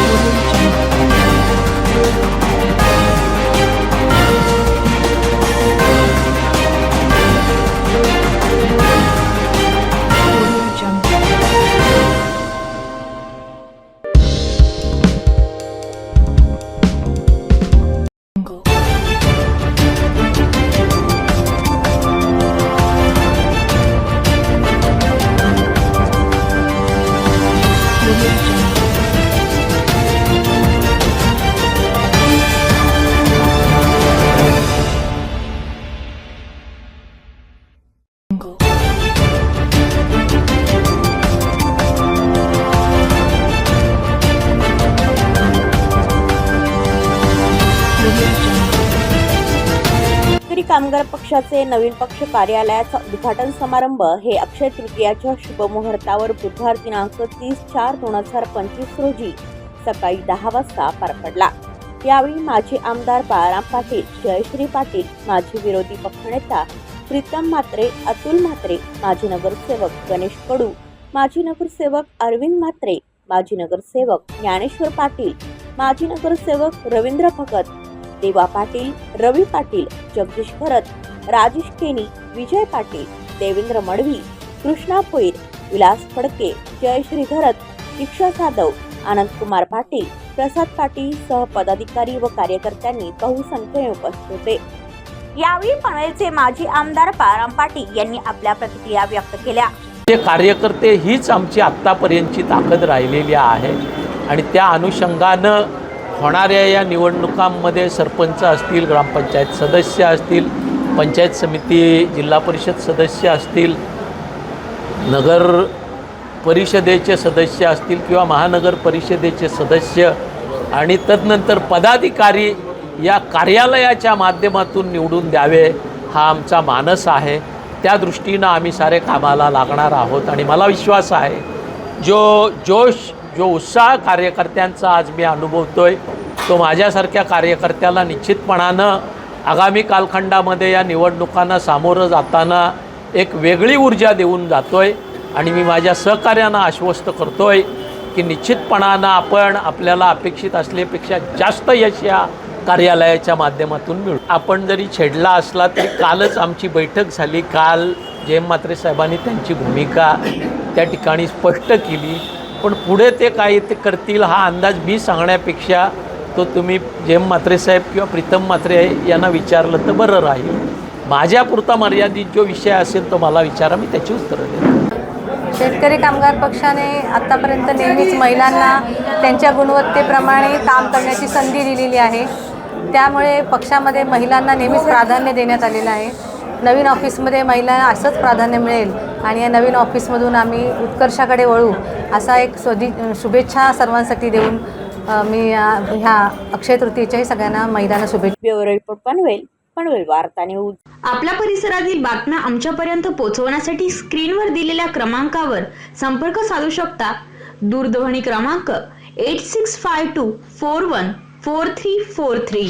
शेतकरी कामगार पक्षाचे नवीन पक्ष कार्यालयाचा उद्घाटन समारंभ हे अक्षय तृतीयाच्या शुभमुहूर्तावर बुधवार दिनांक तीस चार दोन हजार पंचवीस रोजी सकाळी दहा वाजता पार पडला. यावेळी माजी आमदार बाळाराम पाटील जयश्री पाटील माजी विरोधी पक्षनेता प्रीतम म्हात्रे अतुल म्हात्रे माजी नगरसेवक गणेश कडू माजी नगरसेवक अरविंद म्हात्रे माजी नगरसेवक ज्ञानेश्वर पाटील माजी नगरसेवक रवींद्र भगत देवा पाटील रवी पाटील जगदीश भरत राजेश केनी विजय पाटील देवेंद्र मडवी कृष्णा भोईर विलास फडके जयश्री भरत दीक्षा जाधव आनंदकुमार पाटील प्रसाद पाटील सह पदाधिकारी व कार्यकर्त्यांनी बहुसंख्येने उपस्थित होते. यावेळी पनवेलचे माजी आमदार पाराम पाटील यांनी आपल्या प्रतिक्रिया व्यक्त केल्या. ते कार्यकर्ते हीच आमची आत्तापर्यंतची ताकद राहिलेली आहे आणि त्या अनुषंगानं होणाऱ्या या निवडणुकांमध्ये सरपंच असतील ग्रामपंचायत सदस्य असतील पंचायत समिती जिल्हा परिषद सदस्य असतील नगर परिषदेचे सदस्य असतील किंवा महानगर परिषदेचे सदस्य आणि तदनंतर पदाधिकारी या कार्यालयाच्या माध्यमातून निवडून द्यावे हा आमचा मानस आहे. त्या दृष्टीनं आम्ही सारे कामाला लागणार आहोत आणि मला विश्वास आहे जो जोश जो उत्साह कार्यकर्त्यांचा आज मी अनुभवतो आहे तो माझ्यासारख्या कार्यकर्त्याला निश्चितपणानं आगामी कालखंडामध्ये या निवडणुकांना सामोरं जाताना एक वेगळी ऊर्जा देऊन जातो आहे आणि मी माझ्या सहकार्यांना आश्वस्त करतो आहे की निश्चितपणानं आपण आपल्याला अपेक्षित असल्यापेक्षा जास्त यश या कार्यालयाच्या माध्यमातून मिळू. आपण जरी छेडला असला तरी कालच आमची बैठक झाली. काल जयम म्हात्रे साहेबांनी त्यांची भूमिका त्या ठिकाणी स्पष्ट केली. पण पुढे ते काय ते करतील हा अंदाज मी सांगण्यापेक्षा तो तुम्ही जेम म्हात्रे साहेब किंवा प्रीतम म्हात्रे यांना विचारलं तर बरं राहील. माझ्यापुरता मर्यादित जो विषय असेल तो मला विचारा मी त्याची उत्तरं देतो. शेतकरी कामगार पक्षाने आत्तापर्यंत नेहमीच महिलांना त्यांच्या गुणवत्तेप्रमाणे काम करण्याची संधी दिलेली आहे. त्यामुळे पक्षामध्ये महिलांना नेहमीच प्राधान्य देण्यात आलेलं आहे. नवीन ऑफिसमध्ये महिलांना असंच प्राधान्य मिळेल. आणि या नवीन ऑफिसमधून आम्ही उत्कर्षाकडे वळू असा एक स्वदी शुभेच्छा सर्वांसाठी देऊन मी ह्या अक्षय तृतीयेच्याही सगळ्यांना महिलांना शुभेच्छा. ब्युरो रिपोर्ट पनवेल पनवेल वार्ता न्यूज. आपल्या परिसरातील बातम्या आमच्यापर्यंत पोहोचवण्यासाठी स्क्रीनवर दिलेल्या क्रमांकावर संपर्क साधू शकता. दूरध्वनी क्रमांक eight six five two four one four three four three